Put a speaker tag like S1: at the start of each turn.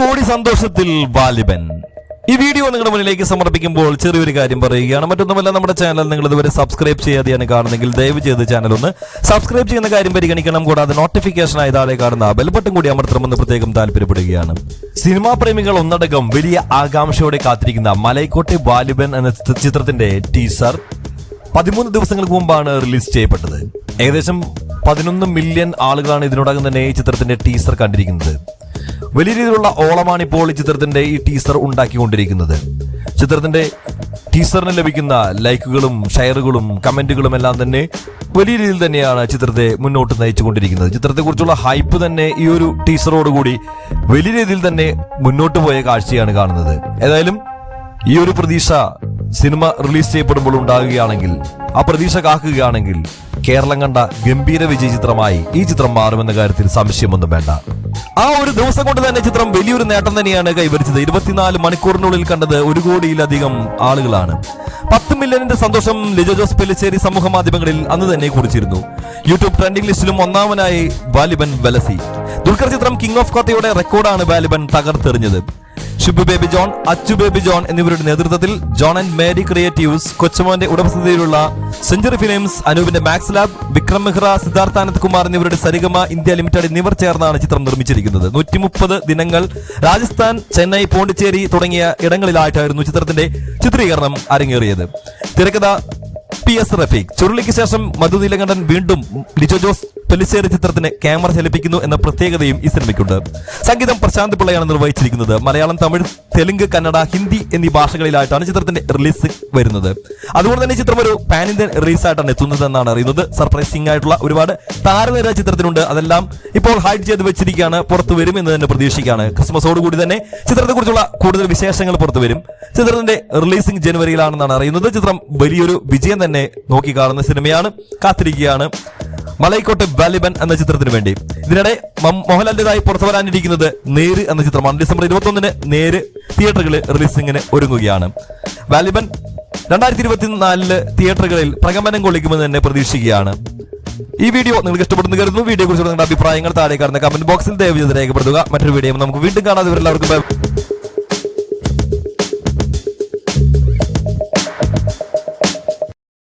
S1: കോടി സന്തോഷത്തിൽ വാലിബൻ. ഈ വീഡിയോ നിങ്ങളുടെ മുന്നിലേക്ക് സമർപ്പിക്കുമ്പോൾ ചെറിയൊരു കാര്യം പറയുകയാണ്. മറ്റൊന്നുമല്ല നമ്മുടെ ചാനൽ നിങ്ങൾ ഇതുവരെ സബ്സ്ക്രൈബ് ചെയ്യാതെയാണ് കാണുന്നെങ്കിൽ ദയവ് ചെയ്ത് ചാനൽ ഒന്ന് സബ്സ്ക്രൈബ് ചെയ്യുന്ന കാര്യം പരിഗണിക്കണം. കൂടാതെ നോട്ടിഫിക്കേഷൻ ആയി താഴെ കാണുന്ന ബെൽബട്ടൺ കൂടി അമർത്തണമെന്ന് പ്രത്യേകം താല്പര്യപ്പെടുകയാണ്. സിനിമാ പ്രേമികൾ ഒന്നടങ്കം വലിയ ആകാംക്ഷയോടെ കാത്തിരിക്കുന്ന മലൈക്കോട്ടെ വാലിബൻ എന്ന ചിത്രത്തിന്റെ ടീസർ പതിമൂന്ന് ദിവസങ്ങൾക്ക് മുമ്പാണ് റിലീസ് ചെയ്യപ്പെട്ടത്. ഏകദേശം പതിനൊന്ന് മില്യൺ ആളുകളാണ് ഇതിനോടകം തന്നെ ഈ ചിത്രത്തിന്റെ ടീസർ കണ്ടിരിക്കുന്നത്. വലിയ രീതിയിലുള്ള ഓളമാണ് ഇപ്പോൾ ചിത്രത്തിന്റെ ഈ ടീസർ ഉണ്ടാക്കിക്കൊണ്ടിരിക്കുന്നത്. ചിത്രത്തിന്റെ ടീസറിന് ലഭിക്കുന്ന ലൈക്കുകളും ഷെയറുകളും കമന്റുകളും എല്ലാം തന്നെ വലിയ രീതിയിൽ തന്നെയാണ് ചിത്രത്തെ മുന്നോട്ട് നയിച്ചുകൊണ്ടിരിക്കുന്നത്. ചിത്രത്തെക്കുറിച്ചുള്ള ഹൈപ്പ് തന്നെ ഈ ഒരു ടീസറോടുകൂടി വലിയ രീതിയിൽ തന്നെ മുന്നോട്ട് പോയ കാഴ്ചയാണ് കാണുന്നത്. ഏതായാലും ഈ ഒരു പ്രതീക്ഷ സിനിമ റിലീസ് ചെയ്യപ്പെടുമ്പോൾ ഉണ്ടാകുകയാണെങ്കിൽ ആ പ്രതീക്ഷ കാക്കുകയാണെങ്കിൽ കേരളം കണ്ട ഗംഭീര വിജയ ചിത്രമായി ഈ ചിത്രം മാറുമെന്ന കാര്യത്തിൽ സംശയമൊന്നും വേണ്ട. ആ ഒരു ദിവസം കൊണ്ട് തന്നെ ചിത്രം വലിയൊരു നേട്ടം തന്നെയാണ് കൈവരിച്ചത്. ഇരുപത്തിനാല് മണിക്കൂറിനുള്ളിൽ കണ്ടത് ഒരു കോടിയിലധികം ആളുകളാണ്. പത്ത് മില്യണിന്റെ സന്തോഷം ലിജോ ജോസ് പെല്ലിശ്ശേരി സമൂഹ മാധ്യമങ്ങളിൽ അന്ന് തന്നെ കുറിച്ചിരുന്നു. യൂട്യൂബ് ട്രെൻഡിംഗ് ലിസ്റ്റിലും ഒന്നാമനായി വാലിബൻ ബലസി ദുൽഖർ ചിത്രം കിങ് ഓഫ് കോത്തയുടെ റെക്കോർഡാണ് വാലിബൻ തകർത്തെറിഞ്ഞത്. ഷിബു ബേബി ജോൺ അച്ചു ബേബി ജോൺ എന്നിവരുടെ നേതൃത്വത്തിൽ ജോൺ ആൻഡ് മേരി ക്രിയേറ്റീവ്സ് കൊച്ചുമോന്റെ ഉടമസ്ഥതയിലുള്ള സെഞ്ചുറി ഫിലിംസ് അനൂപിന്റെ മാക്സ് ലാബ് വിക്രം മെഹ്റ സിദ്ധാർത്ഥാനന്ദ് കുമാർ എന്നിവരുടെ സരിഗമ ഇന്ത്യ ലിമിറ്റഡ് എന്നിവർ ചേർന്നാണ് ചിത്രം നിർമ്മിച്ചിരിക്കുന്നത്. നൂറ്റി ദിനങ്ങൾ രാജസ്ഥാൻ ചെന്നൈ പോണ്ടിച്ചേരി തുടങ്ങിയ ഇടങ്ങളിലായിട്ടായിരുന്നു ചിത്രത്തിന്റെ ചിത്രീകരണം അരങ്ങേറിയത്. തിരക്കഥ പി എസ് റഫീഖ്. ചുരുളിക്ക് ശേഷം മധു നീലകണ്ഠൻ വീണ്ടും ലിജോ ജോസ് പെലിശ്ശേരി ചിത്രത്തിന് ക്യാമറ ചലിപ്പിക്കുന്നു എന്ന പ്രത്യേകതയും ഈ സിനിമയ്ക്കുണ്ട്. സംഗീതം പ്രശാന്ത് പിള്ളയാണ് നിർവഹിച്ചിരിക്കുന്നത്. മലയാളം തമിഴ് തെലുങ്ക് കന്നഡ ഹിന്ദി എന്നീ ഭാഷകളിലായിട്ടാണ് ചിത്രത്തിന്റെ റിലീസ് വരുന്നത്. അതുകൊണ്ട് തന്നെ ചിത്രം ഒരു പാൻ ഇന്ത്യൻ റിലീസ് ആയിട്ടാണ് എത്തുന്നത് എന്നാണ് അറിയുന്നത്. സർപ്രൈസിംഗ് ആയിട്ടുള്ള ഒരുപാട് താരനിര ചിത്രത്തിനുണ്ട്. അതെല്ലാം ഇപ്പോൾ ഹൈഡ് ചെയ്ത് വെച്ചിരിക്കുകയാണ്. പുറത്തു വരും എന്ന് തന്നെ പ്രതീക്ഷിക്കുകയാണ്. ക്രിസ്മസോട് കൂടി തന്നെ ചിത്രത്തെക്കുറിച്ചുള്ള കൂടുതൽ വിശേഷങ്ങൾ പുറത്തു വരും. ചിത്രത്തിന്റെ റിലീസിംഗ് ജനുവരിയിലാണെന്നാണ് അറിയുന്നത്. ചിത്രം വലിയൊരു വിജയം തന്നെ നോക്കി കാണുന്ന സിനിമയാണ്. കാത്തിരിക്കുകയാണ്. മലൈക്കോട്ടെ വാലിബൻ എന്ന ചിത്രത്തിന് വേണ്ടി. ഇതിനിടെ മോഹൻലാലിന്റേതായി പുറത്തു വരാനിരിക്കുന്നത് നേര് എന്ന ചിത്രമാണ്. ഡിസംബർ ഇരുപത്തൊന്നിന് നേര് തിയേറ്ററുകളിൽ റിലീസിംഗിന് ഒരുങ്ങുകയാണ്. വാലിബൻ രണ്ടായിരത്തി ഇരുപത്തിനാലിൽ തിയേറ്ററുകളിൽ പ്രകമ്പനം കൊള്ളിക്കുമെന്ന് തന്നെ പ്രതീക്ഷിക്കുകയാണ്. ഈ വീഡിയോ നിങ്ങൾക്ക് ഇഷ്ടപ്പെടുന്നു കരുതുന്നു. വീഡിയോ കുറിച്ചുള്ള നിങ്ങളുടെ അഭിപ്രായങ്ങൾ താഴെ കാണുന്ന കമന്റ് ബോക്സിൽ ദയവ് ചെയ്ത് രേഖപ്പെടുത്തുക. മറ്റൊരു വീഡിയോ നമുക്ക് വീണ്ടും കാണാതെ എല്ലാവർക്കും.